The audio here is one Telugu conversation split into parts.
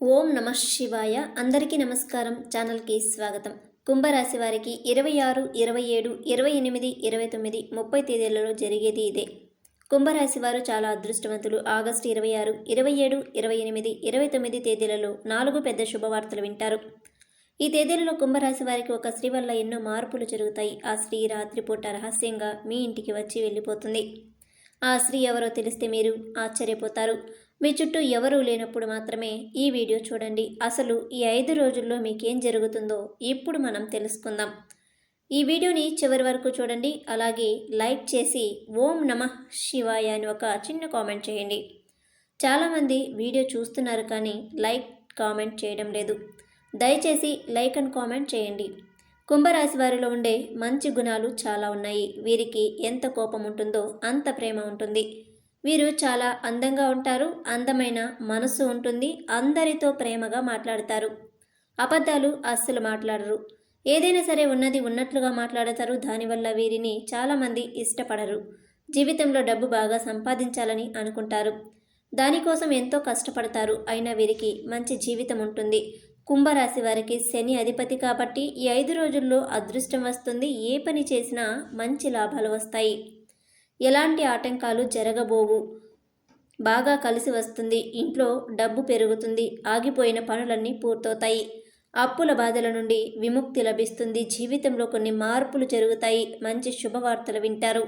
ఓం నమ శివాయ. అందరికీ నమస్కారం. ఛానల్కి స్వాగతం. కుంభరాశి వారికి ఇరవై ఆరు ఇరవై ఏడు ఇరవై ఎనిమిది ఇరవై తొమ్మిది ముప్పై తేదీలలో జరిగేది ఇదే. కుంభరాశి వారు చాలా అదృష్టవంతులు. ఆగస్టు ఇరవై ఆరు ఇరవై ఏడు ఇరవై ఎనిమిది ఇరవై తొమ్మిది తేదీలలో నాలుగు పెద్ద శుభవార్తలు వింటారు. ఈ తేదీలలో కుంభరాశి వారికి ఒక స్త్రీ వల్ల ఎన్నో మార్పులు జరుగుతాయి. ఆ స్త్రీ రాత్రిపూట రహస్యంగా మీ ఇంటికి వచ్చి వెళ్ళిపోతుంది. ఆ స్త్రీ ఎవరో తెలిస్తే మీరు ఆశ్చర్యపోతారు. మీ చుట్టూ ఎవరూ లేనప్పుడు మాత్రమే ఈ వీడియో చూడండి. అసలు ఈ ఐదు రోజుల్లో మీకేం జరుగుతుందో ఇప్పుడు మనం తెలుసుకుందాం. ఈ వీడియోని చివరి వరకు చూడండి. అలాగే లైక్ చేసి ఓం నమ శివాయ అని ఒక చిన్న కామెంట్ చేయండి. చాలామంది వీడియో చూస్తున్నారు కానీ లైక్ కామెంట్ చేయడం లేదు. దయచేసి లైక్ అండ్ కామెంట్ చేయండి. కుంభరాశి వారిలో ఉండే మంచి గుణాలు చాలా ఉన్నాయి. వీరికి ఎంత కోపం ఉంటుందో అంత ప్రేమ ఉంటుంది. వీరు చాలా అందంగా ఉంటారు అందమైన మనసు ఉంటుంది అందరితో ప్రేమగా మాట్లాడతారు. అబద్ధాలు అస్సలు మాట్లాడరు. ఏదైనా సరే ఉన్నది ఉన్నట్లుగా మాట్లాడతారు దానివల్ల వీరిని చాలామంది ఇష్టపడరు. జీవితంలో డబ్బు బాగా సంపాదించాలని అనుకుంటారు. దానికోసం ఎంతో కష్టపడతారు అయినా వీరికి మంచి జీవితం ఉంటుంది. కుంభరాశి వారికి శని అధిపతి కాబట్టి ఈ ఐదు రోజుల్లో అదృష్టం వస్తుంది ఏ పని చేసినా మంచి లాభాలు వస్తాయి. ఎలాంటి ఆటంకాలు జరగబోవు? బాగా కలిసి వస్తుంది. ఇంట్లో డబ్బు పెరుగుతుంది. ఆగిపోయిన పనులన్నీ పూర్తవుతాయి. అప్పుల బాధల నుండి విముక్తి లభిస్తుంది. జీవితంలో కొన్ని మార్పులు జరుగుతాయి. మంచి శుభవార్తలు వింటారు.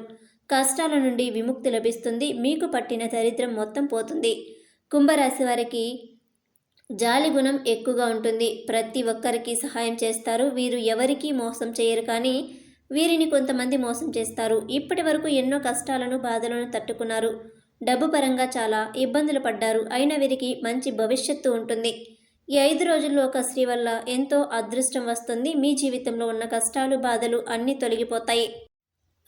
కష్టాల నుండి విముక్తి లభిస్తుంది. మీకు పట్టిన దరిద్రం మొత్తం పోతుంది. కుంభరాశి వారికి జాలి గుణం ఎక్కువగా ఉంటుంది. ప్రతి ఒక్కరికి సహాయం చేస్తారు. వీరు ఎవరికీ మోసం చేయరు కానీ వీరిని కొంతమంది మోసం చేస్తారు. ఇప్పటి వరకు ఎన్నో కష్టాలను బాధలను తట్టుకున్నారు. డబ్బు పరంగా చాలా ఇబ్బందులు పడ్డారు. అయినా వీరికి మంచి భవిష్యత్తు ఉంటుంది. ఈ ఐదు రోజుల్లో ఒక స్త్రీ వల్ల ఎంతో అదృష్టం వస్తుంది. మీ జీవితంలో ఉన్న కష్టాలు బాధలు అన్నీ తొలగిపోతాయి.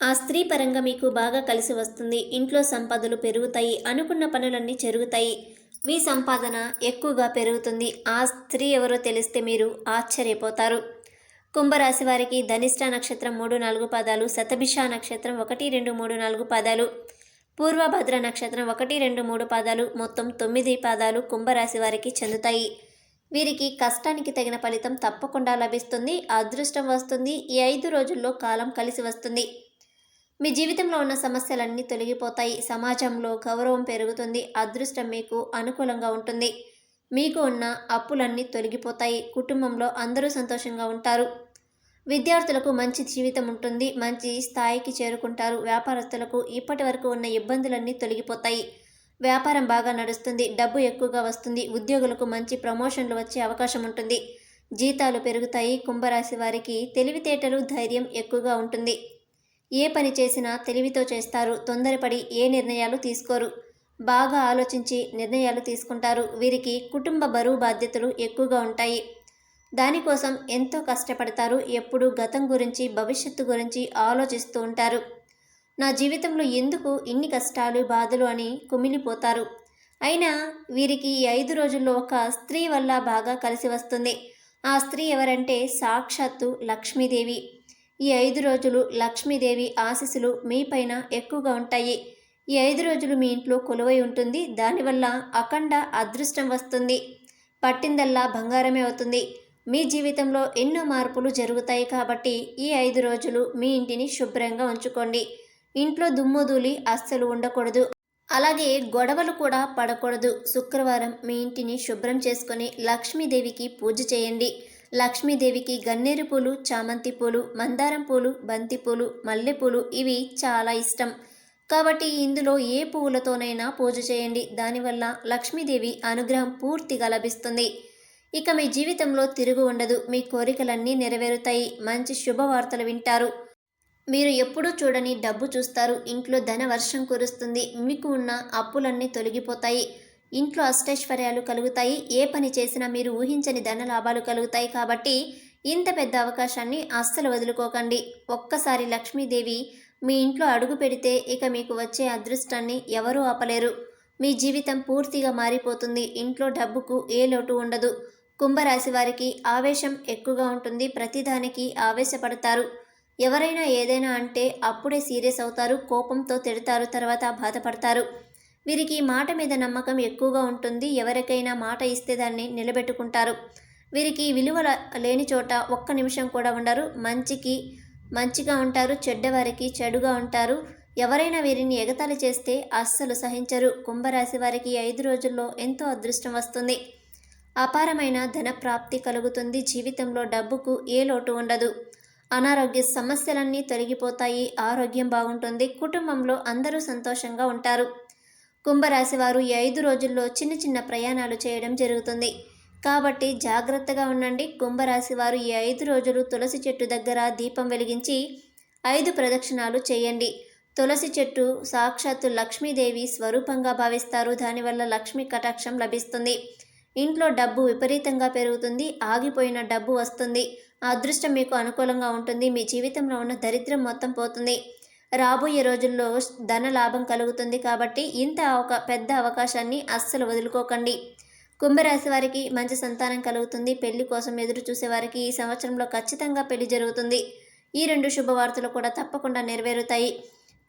ఆ స్త్రీ పరంగా మీకు బాగా కలిసి వస్తుంది. ఇంట్లో సంపదలు పెరుగుతాయి. అనుకున్న పనులన్నీ జరుగుతాయి. మీ సంపాదన ఎక్కువగా పెరుగుతుంది. ఆ స్త్రీ ఎవరో తెలిస్తే మీరు ఆశ్చర్యపోతారు. కుంభరాశి వారికి ధనిష్ట నక్షత్రం మూడు నాలుగు పదాలు శతభిష నక్షత్రం ఒకటి రెండు మూడు నాలుగు పదాలు పూర్వభద్ర నక్షత్రం ఒకటి రెండు మూడు పాదాలు మొత్తం తొమ్మిది పాదాలు కుంభరాశి వారికి చెందుతాయి. వీరికి కష్టానికి తగిన ఫలితం తప్పకుండా లభిస్తుంది అదృష్టం వస్తుంది ఈ ఐదు రోజుల్లో కాలం కలిసి వస్తుంది. మీ జీవితంలో ఉన్న సమస్యలన్నీ తొలగిపోతాయి సమాజంలో గౌరవం పెరుగుతుంది అదృష్టం మీకు అనుకూలంగా ఉంటుంది. మీకు ఉన్న అప్పులన్నీ తొలగిపోతాయి కుటుంబంలో అందరూ సంతోషంగా ఉంటారు. విద్యార్థులకు మంచి జీవితం ఉంటుంది మంచి స్థాయికి చేరుకుంటారు. వ్యాపారస్తులకు ఇప్పటి వరకు ఉన్న ఇబ్బందులన్నీ తొలగిపోతాయి. వ్యాపారం బాగా నడుస్తుంది డబ్బు ఎక్కువగా వస్తుంది ఉద్యోగులకు మంచి ప్రమోషన్లు వచ్చే అవకాశం ఉంటుంది. జీతాలు పెరుగుతాయి కుంభరాశి వారికి తెలివితేటలు ధైర్యం ఎక్కువగా ఉంటుంది. ఏ పని చేసినా తెలివితో చేస్తారు తొందరపడి ఏ నిర్ణయాలు తీసుకోరు. బాగా ఆలోచించి నిర్ణయాలు తీసుకుంటారు. వీరికి కుటుంబ బరువు బాధ్యతలు ఎక్కువగా ఉంటాయి. దానికోసం ఎంతో కష్టపడతారు ఎప్పుడు గతం గురించి భవిష్యత్తు గురించి ఆలోచిస్తూ ఉంటారు. నా జీవితంలో ఎందుకు ఇన్ని కష్టాలు బాధలు అని కుమిలిపోతారు? అయినా వీరికి ఈ ఐదు రోజుల్లో ఒక స్త్రీ వల్ల బాగా కలిసి వస్తుంది. ఆ స్త్రీ ఎవరంటే సాక్షాత్తు లక్ష్మీదేవి. ఈ ఐదు రోజులు లక్ష్మీదేవి ఆశీస్సులు మీపైన ఎక్కువగా ఉంటాయి. ఈ ఐదు రోజులు మీ ఇంట్లో కొలువై ఉంటుంది. దానివల్ల అఖండ అదృష్టం వస్తుంది. పట్టిందల్లా బంగారమే అవుతుంది. మీ జీవితంలో ఎన్నో మార్పులు జరుగుతాయి కాబట్టి ఈ ఐదు రోజులు మీ ఇంటిని శుభ్రంగా ఉంచుకోండి. ఇంట్లో దుమ్ముదూలి అస్సలు ఉండకూడదు. అలాగే గొడవలు కూడా పడకూడదు. శుక్రవారం మీ ఇంటిని శుభ్రం చేసుకొని లక్ష్మీదేవికి పూజ చేయండి. లక్ష్మీదేవికి గన్నేరు పూలు చామంతి పూలు మందారం పూలు బంతి పూలు మల్లెపూలు ఇవి చాలా ఇష్టం. కాబట్టి ఇందులో ఏ పువ్వులతోనైనా పూజ చేయండి. దానివల్ల లక్ష్మీదేవి అనుగ్రహం పూర్తిగా లభిస్తుంది. ఇక మీ జీవితంలో తిరుగు ఉండదు. మీ కోరికలన్నీ నెరవేరుతాయి. మంచి శుభవార్తలు వింటారు. మీరు ఎప్పుడూ చూడని డబ్బు చూస్తారు. ఇంట్లో ధన వర్షం కురుస్తుంది. మీకు ఉన్న అప్పులన్నీ తొలగిపోతాయి. ఇంట్లో అష్టైశ్వర్యాలు కలుగుతాయి. ఏ పని చేసినా మీరు ఊహించని ధన లాభాలు కలుగుతాయి కాబట్టి ఇంత పెద్ద అవకాశాన్ని అస్సలు వదులుకోకండి. ఒక్కసారి లక్ష్మీదేవి మీ ఇంట్లో అడుగు పెడితే ఇక మీకు వచ్చే అదృష్టాన్ని ఎవరూ ఆపలేరు. మీ జీవితం పూర్తిగా మారిపోతుంది. ఇంట్లో డబ్బుకు ఏ లోటు ఉండదు. కుంభరాశి వారికి ఆవేశం ఎక్కువగా ఉంటుంది. ప్రతిదానికి ఆవేశపడతారు. ఎవరైనా ఏదైనా అంటే అప్పుడే సీరియస్ అవుతారు. కోపంతో తిడతారు. తర్వాత బాధపడతారు. వీరికి మాట మీద నమ్మకం ఎక్కువగా ఉంటుంది. ఎవరికైనా మాట ఇస్తే దాన్ని నిలబెట్టుకుంటారు. వీరికి విలువ లేని చోట ఒక్క నిమిషం కూడా ఉండరు. మంచికి మంచిగా ఉంటారు. చెడ్డవారికి చెడుగా ఉంటారు. ఎవరైనా వీరిని ఎగతాళి చేస్తే అస్సలు సహించరు. కుంభరాశి వారికి ఐదు రోజుల్లో ఎంతో అదృష్టం వస్తుంది. అపారమైన ధన ప్రాప్తి కలుగుతుంది. జీవితంలో డబ్బుకు ఏ లోటు ఉండదు. అనారోగ్య సమస్యలన్నీ తొలగిపోతాయి. ఆరోగ్యం బాగుంటుంది. కుటుంబంలో అందరూ సంతోషంగా ఉంటారు. కుంభరాశి వారు ఈ ఐదు రోజుల్లో చిన్న చిన్న ప్రయాణాలు చేయడం జరుగుతుంది. కాబట్టి జాగ్రత్తగా ఉండండి. కుంభరాశి వారు ఈ ఐదు రోజులు తులసి చెట్టు దగ్గర దీపం వెలిగించి ఐదు ప్రదక్షిణాలు చేయండి. తులసి చెట్టు సాక్షాత్తు లక్ష్మీదేవి స్వరూపంగా భావిస్తారు. దానివల్ల లక్ష్మీ కటాక్షం లభిస్తుంది. ఇంట్లో డబ్బు విపరీతంగా పెరుగుతుంది ఆగిపోయిన డబ్బు వస్తుంది. ఆ అదృష్టం మీకు అనుకూలంగా ఉంటుంది. మీ జీవితంలో ఉన్న దరిద్రం మొత్తం పోతుంది. రాబోయే రోజుల్లో ధన లాభం కలుగుతుంది కాబట్టి ఇంత ఒక పెద్ద అవకాశాన్ని అస్సలు వదులుకోకండి. కుంభరాశి వారికి మంచి సంతానం కలుగుతుంది. పెళ్ళి కోసం ఎదురు చూసే వారికి ఈ సంవత్సరంలో ఖచ్చితంగా పెళ్ళి జరుగుతుంది. ఈ రెండు శుభవార్తలు కూడా తప్పకుండా నెరవేరుతాయి.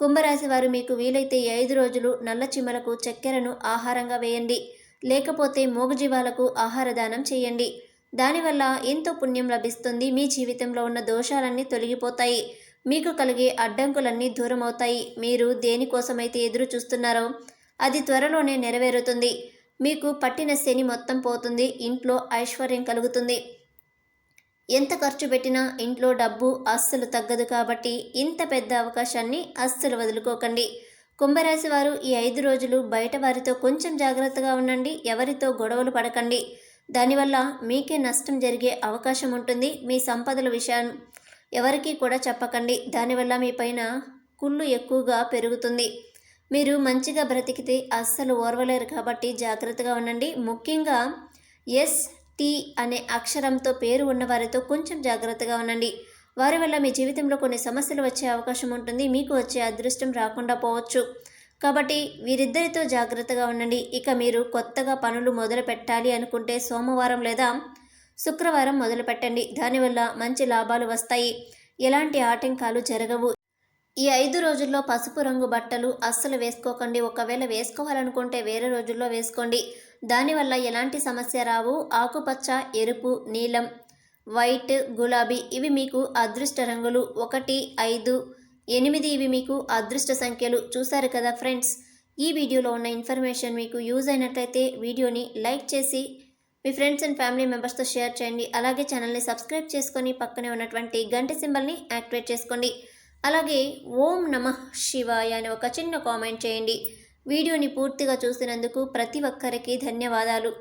కుంభరాశి వారు మీకు వీలైతే ఈ ఐదు రోజులు నల్ల చిమ్మలకు చక్కెరను ఆహారంగా వేయండి. లేకపోతే మూగజీవాలకు ఆహార దానం చేయండి. దానివల్ల ఎంతో పుణ్యం లభిస్తుంది. మీ జీవితంలో ఉన్న దోషాలన్నీ తొలగిపోతాయి. మీకు కలిగే అడ్డంకులన్నీ దూరమవుతాయి. మీరు దేనికోసమైతే ఎదురు చూస్తున్నారో అది త్వరలోనే నెరవేరుతుంది. మీకు పట్టిన శని మొత్తం పోతుంది. ఇంట్లో ఐశ్వర్యం కలుగుతుంది. ఎంత ఖర్చు పెట్టినా ఇంట్లో డబ్బు అస్సలు తగ్గదు కాబట్టి ఇంత పెద్ద అవకాశాన్ని అస్సలు వదులుకోకండి. కుంభరాశి వారు ఈ ఐదు రోజులు బయట వారితో కొంచెం జాగ్రత్తగా ఉండండి ఎవరితో గొడవలు పడకండి. దానివల్ల మీకే నష్టం జరిగే అవకాశం ఉంటుంది. మీ సంపదల విషయం ఎవరికీ కూడా చెప్పకండి. దానివల్ల మీ పైన కుళ్ళు ఎక్కువగా పెరుగుతుంది. మీరు మంచిగా బ్రతికితే అస్సలు ఓర్వలేరు కాబట్టి జాగ్రత్తగా ఉండండి. ముఖ్యంగా ఎస్ టీ అనే అక్షరంతో పేరు ఉన్నవారితో కొంచెం జాగ్రత్తగా ఉండండి. వారి వల్ల మీ జీవితంలో కొన్ని సమస్యలు వచ్చే అవకాశం ఉంటుంది. మీకు వచ్చే అదృష్టం రాకుండా పోవచ్చు. కాబట్టి వీరిద్దరితో జాగ్రత్తగా ఉండండి. ఇక మీరు కొత్తగా పనులు మొదలు పెట్టాలి అనుకుంటే సోమవారం లేదా శుక్రవారం మొదలు పెట్టండి. దానివల్ల మంచి లాభాలు వస్తాయి. ఎలాంటి ఆటంకాలు జరగవు. ఈ ఐదు రోజుల్లో పసుపు రంగు బట్టలు అస్సలు వేసుకోకండి. ఒకవేళ వేసుకోవాలనుకుంటే వేరే రోజుల్లో వేసుకోండి. దానివల్ల ఎలాంటి సమస్య రావు. ఆకుపచ్చ ఎరుపు నీలం వైట్ గులాబీ ఇవి మీకు అదృష్ట రంగులు. ఒకటి ఐదు ఎనిమిది ఇవి మీకు అదృష్ట సంఖ్యలు. చూసారు కదా ఫ్రెండ్స్? ఈ వీడియోలో ఉన్న ఇన్ఫర్మేషన్ మీకు యూజ్ అయినట్లయితే వీడియోని లైక్ చేసి మీ ఫ్రెండ్స్ అండ్ ఫ్యామిలీ మెంబర్స్తో షేర్ చేయండి. అలాగే ఛానల్ని సబ్స్క్రైబ్ చేసుకొని పక్కనే ఉన్నటువంటి గంట సింబల్ని యాక్టివేట్ చేసుకోండి. అలాగే ఓం నమ శివాయ అని ఒక చిన్న కామెంట్ చేయండి. వీడియోని పూర్తిగా చూసినందుకు ప్రతి ఒక్కరికి ధన్యవాదాలు.